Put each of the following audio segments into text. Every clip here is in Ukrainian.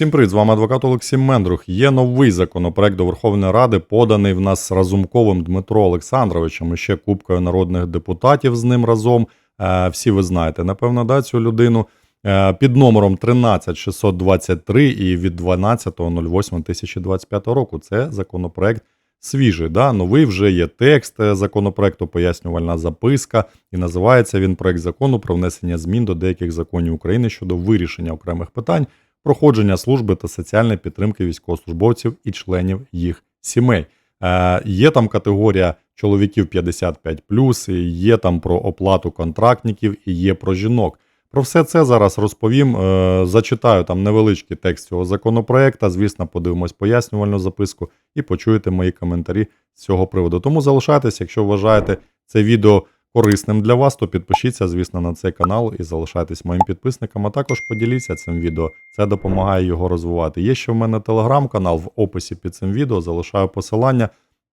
Всім привіт, з вами адвокат Олексій Мендрух. Є новий законопроект до Верховної Ради, поданий в нас Разумковим Дмитро Олександровичем і ще купкою народних депутатів з ним разом. Е, Всі ви знаєте, напевно, да, цю людину. Е, Під номером 13623 і від 12.08.2025 року. Це законопроект свіжий. Да? Новий вже є текст е, законопроекту, пояснювальна записка, і називається він проект закону про внесення змін до деяких законів України щодо вирішення окремих питань проходження служби та соціальної підтримки військовослужбовців і членів їх сімей. Е, є там категорія чоловіків 55+, і є там про оплату контрактників і є про жінок. Про все це зараз розповім. Е, зачитаю там невеличкий текст цього законопроекту. Звісно, подивимось пояснювальну записку і почуєте мої коментарі з цього приводу. Тому залишайтесь, якщо вважаєте це відео корисним для вас, то підпишіться, звісно, на цей канал і залишайтесь моїм підписником, а також поділіться цим відео. Це допомагає його розвивати. Є ще в мене телеграм-канал в описі під цим відео. Залишаю посилання.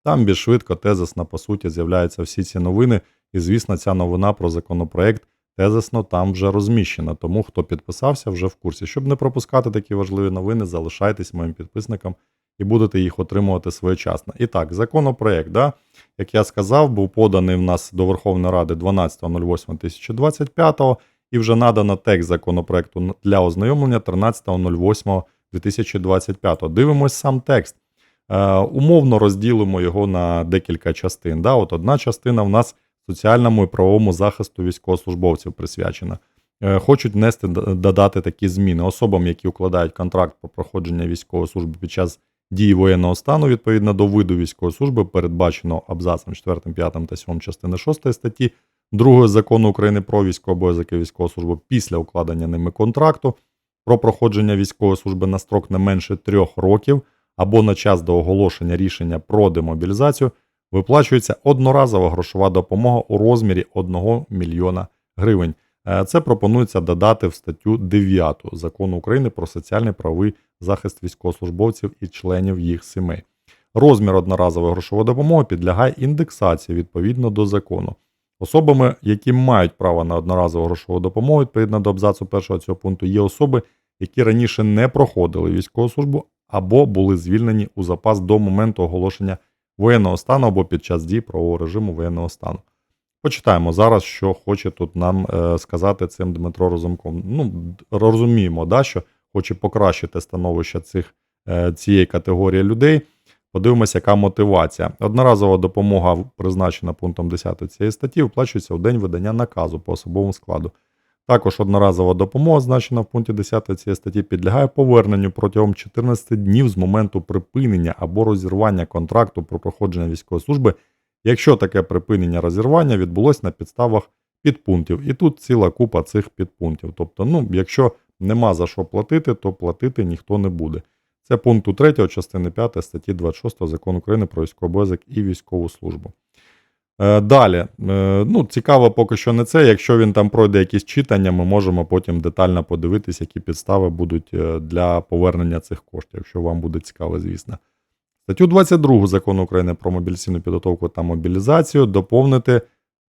Там більш швидко тезисно, по суті, з'являються всі ці новини. І, звісно, ця новина про законопроект тезисно там вже розміщена. Тому хто підписався, вже в курсі. Щоб не пропускати такі важливі новини, залишайтесь моїм підписником і будете їх отримувати своєчасно. І так, законопроект, да, як я сказав, був поданий в нас до Верховної Ради 12.08.2025 і вже надано текст законопроекту для ознайомлення 13.08.2025. Дивимось сам текст. Е, умовно розділимо його на декілька частин. Да? От Одна частина в нас соціальному і правовому захисту військовослужбовців присвячена. Е, Хочуть внести додати такі зміни особам, які укладають контракт про проходження військової служби під час дії воєнного стану відповідно до виду військової служби, передбаченого абзацом 4, 5 та 7 частини 6 статті 2 закону України про військовий обов'язок і військову службу після укладення ними контракту про проходження військової служби на строк не менше трьох років або на час до оголошення рішення про демобілізацію виплачується одноразова грошова допомога у розмірі 1 мільйона гривень. Е, Це пропонується додати в статтю 9 закону України про соціальний правовий захист військовослужбовців і членів їх сімей. Розмір одноразової грошової допомоги підлягає індексації відповідно до закону. Особами, які мають право на одноразову грошову допомогу відповідно до абзацу першого цього пункту, є особи, які раніше не проходили військову службу або були звільнені у запас до моменту оголошення воєнного стану або під час дії правового режиму воєнного стану. Почитаємо зараз, що хоче тут нам е, сказати цим Дмитро Розумков. Ну, розуміємо, да, що хоче покращити становище цих, е, цієї категорії людей. Подивимося, яка мотивація. Одноразова допомога, призначена пунктом 10 цієї статті, виплачується у день видання наказу по особовому складу. Також одноразова допомога, значена в пункті 10 цієї статті, підлягає поверненню протягом 14 днів з моменту припинення або розірвання контракту про проходження військової служби, якщо таке припинення розірвання відбулось на підставах підпунктів. І тут ціла купа цих підпунктів. Тобто, ну, якщо нема за що платити, то платити ніхто не буде. Це пункту 3 частини 5 статті 26 закону України про військовий обов'язок і військову службу. Е, Далі, е, ну, цікаво поки що не це. Якщо він там пройде якісь читання, ми можемо потім детально подивитися, які підстави будуть е, для повернення цих коштів, якщо вам буде цікаво, звісно. Статтю 22 закону України про мобілізаційну підготовку та мобілізацію доповнити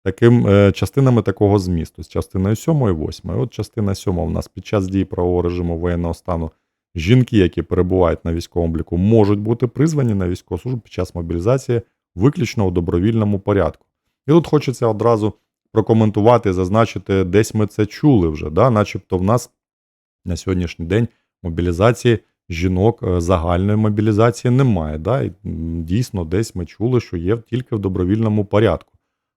таким е, частинами такого змісту, з частиною 7 і 8. От частина 7 у нас під час дії правового режиму воєнного стану жінки, які перебувають на військовому обліку, можуть бути призвані на військову службу під час мобілізації виключно у добровільному порядку. І тут хочеться одразу прокоментувати, зазначити, десь ми це чули вже, да? начебто в нас на сьогоднішній день мобілізації жінок е, загальної мобілізації немає. Да? І дійсно, десь ми чули, що є тільки в добровільному порядку,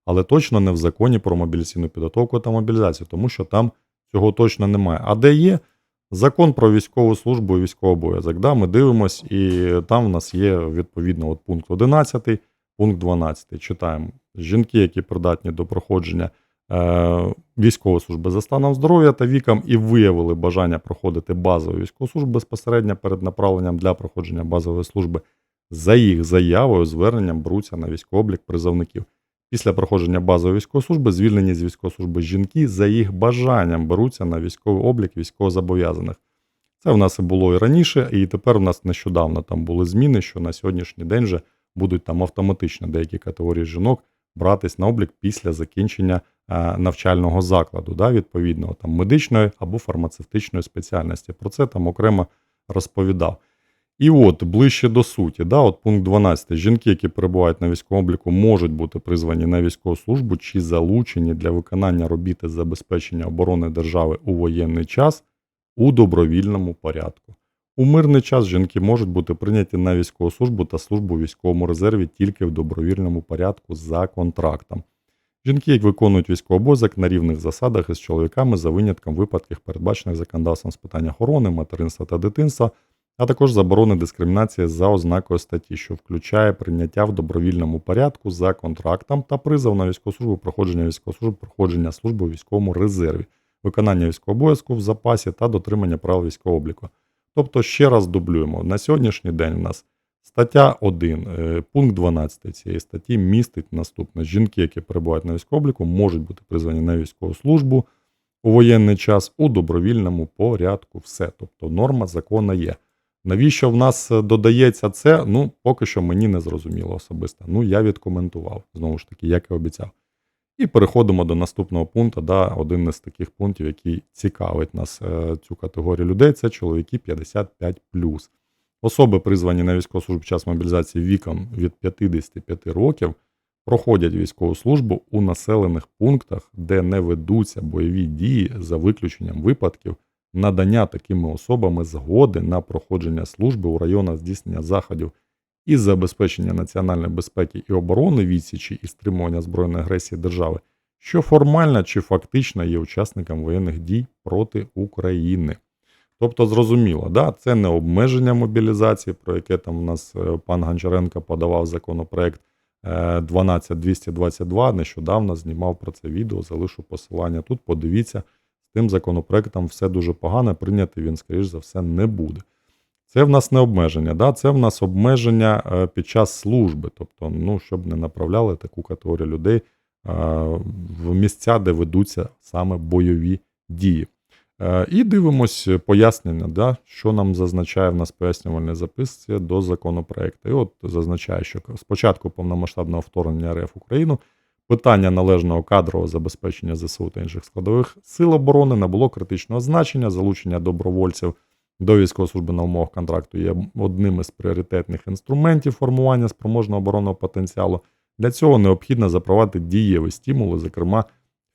але точно не в законі про мобілізаційну підготовку та мобілізацію, тому що там цього точно немає. А де є закон про військову службу і військовий обов'язок? Да? Ми дивимось, і там в нас є відповідно от пункт 11, пункт 12. Читаємо. Жінки, які придатні до проходження е, військової служби за станом здоров'я та віком і виявили бажання проходити базову військову службу безпосередньо перед направленням для проходження базової служби за їх заявою, зверненням беруться на військовий облік призовників. Після проходження базової військової служби звільнені з військової служби жінки за їх бажанням беруться на військовий облік військовозобов'язаних. Це в нас і було і раніше, і тепер у нас нещодавно там були зміни, що на сьогоднішній день вже будуть там автоматично деякі категорії жінок братись на облік після закінчення е, навчального закладу, да, відповідного там медичної або фармацевтичної спеціальності. Про це там окремо розповідав. І от ближче до суті, да, от пункт 12. Жінки, які перебувають на військовому обліку, можуть бути призвані на військову службу чи залучені для виконання робіт із забезпечення оборони держави у воєнний час у добровільному порядку. У мирний час жінки можуть бути прийняті на військову службу та службу у військовому резерві тільки в добровільному порядку за контрактом. Жінки, які виконують військовий обов'язок на рівних засадах із чоловіками за винятком випадків, передбачених законодавством з питань охорони, материнства та дитинства, а також заборони дискримінації за ознакою статті, що включає прийняття в добровільному порядку за контрактом та призов на військову службу, проходження військової служби, проходження служби у військовому резерві, виконання військового обов'язку в запасі та дотримання правил військового обліку. Тобто, ще раз дублюємо, на сьогоднішній день у нас стаття 1, е, пункт 12 цієї статті містить наступне: жінки, які перебувають на військовому обліку, можуть бути призвані на військову службу у воєнний час у добровільному порядку. Все. Тобто норма закону є. Навіщо в нас е, додається це? Ну, поки що мені не зрозуміло особисто. Ну, я відкоментував, знову ж таки, як і обіцяв. І переходимо до наступного пункту. Да, один із таких пунктів, який цікавить нас е, цю категорію людей, це чоловіки 55 Особи, призвані на військову службу час мобілізації віком від 55 років, проходять військову службу у населених пунктах, де не ведуться бойові дії за виключенням випадків надання такими особами згоди на проходження служби у районах здійснення заходів із забезпечення національної безпеки і оборони відсічі і стримування збройної агресії держави, що формально чи фактично є учасником воєнних дій проти України. Тобто, зрозуміло, да, це не обмеження мобілізації, про яке там у нас е, пан Гончаренко подавав законопроект е, 12222. Нещодавно знімав про це відео, залишу посилання тут. Подивіться, тим законопроектом все дуже погано, прийняти він, скоріш за все, не буде. Це в нас не обмеження, да? це в нас обмеження е, під час служби, тобто, ну, щоб не направляли таку категорію людей е, в місця, де ведуться саме бойові дії. Е, І дивимось пояснення, да, що нам зазначає в нас пояснювальне записці до законопроекту. І от зазначає, що спочатку повномасштабного вторгнення РФ Україну питання належного кадрового забезпечення ЗСУ та інших складових сил оборони набуло критичного значення, залучення добровольців до військової служби на умовах контракту є одним із пріоритетних інструментів формування спроможного оборонного потенціалу. Для цього необхідно запровадити дієві стимули, зокрема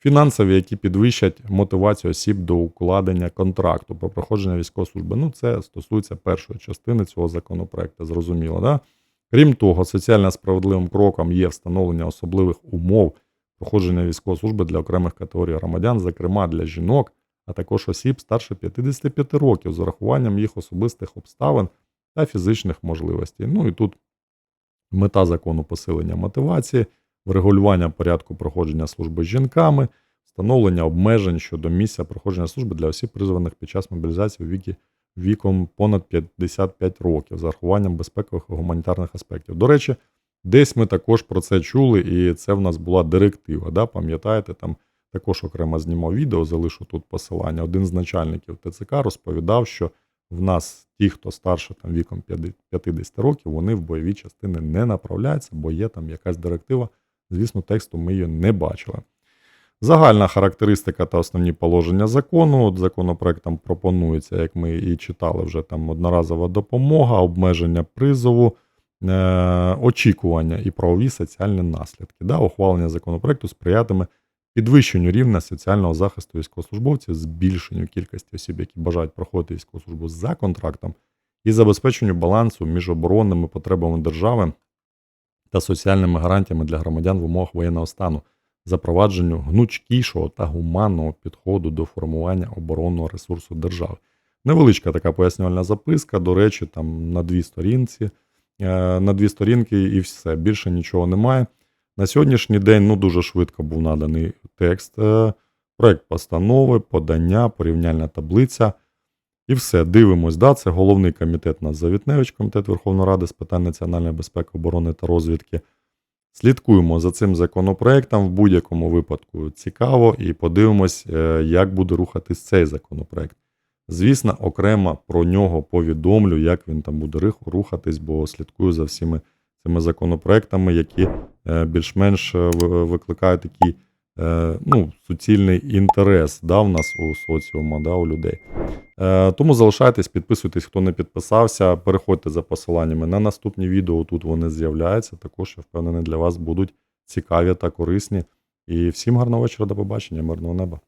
фінансові, які підвищать мотивацію осіб до укладення контракту про проходження військової служби. Ну, це стосується першої частини цього законопроекту, зрозуміло. Да? Крім того, соціально справедливим кроком є встановлення особливих умов проходження військової служби для окремих категорій громадян, зокрема для жінок, а також осіб старше 55 років з урахуванням їх особистих обставин та фізичних можливостей. Ну і тут мета закону посилення мотивації, врегулювання порядку проходження служби жінками, встановлення обмежень щодо місця проходження служби для осіб, призваних під час мобілізації у віки віком понад 55 років, з урахуванням безпекових і гуманітарних аспектів. До речі, десь ми також про це чули, і це в нас була директива. Да? Пам'ятаєте, там також окремо знімав відео, залишу тут посилання. Один з начальників ТЦК розповідав, що в нас ті, хто старше там віком 50 років, вони в бойові частини не направляються, бо є там якась директива. Звісно, тексту ми її не бачили. Загальна характеристика та основні положення закону. От Законопроектом пропонується, як ми і читали, вже там одноразова допомога, обмеження призову, е- очікування і правові соціальні наслідки. Да? Ухвалення законопроекту сприятиме підвищенню рівня соціального захисту військовослужбовців, збільшенню кількості осіб, які бажають проходити військову службу за контрактом, і забезпеченню балансу між оборонними потребами держави та соціальними гарантіями для громадян в умовах воєнного стану, запровадженню гнучкішого та гуманного підходу до формування оборонного ресурсу держави. Невеличка така пояснювальна записка, до речі, там на дві сторінці, е, на дві сторінки і все. Більше нічого немає. На сьогоднішній день ну, дуже швидко був наданий текст, е, проект постанови, подання, порівняльна таблиця. І все, дивимось. Да, Це головний комітет нас Завітневич, комітет Верховної Ради з питань національної безпеки, оборони та розвідки. Слідкуємо за цим законопроектом в будь-якому випадку цікаво, і подивимось, е, як буде рухатись цей законопроект. Звісно, окремо про нього повідомлю, як він там буде рухатись, бо слідкую за всіми цими законопроектами, які е, більш-менш е, викликають такий е, ну, суцільний інтерес да, в нас у соціуму, да, у людей. Е, тому залишайтесь, підписуйтесь, хто не підписався. Переходьте за посиланнями на наступні відео. Тут вони з'являються. Також я впевнений, для вас будуть цікаві та корисні. І всім гарного вечора, до побачення, мирного неба.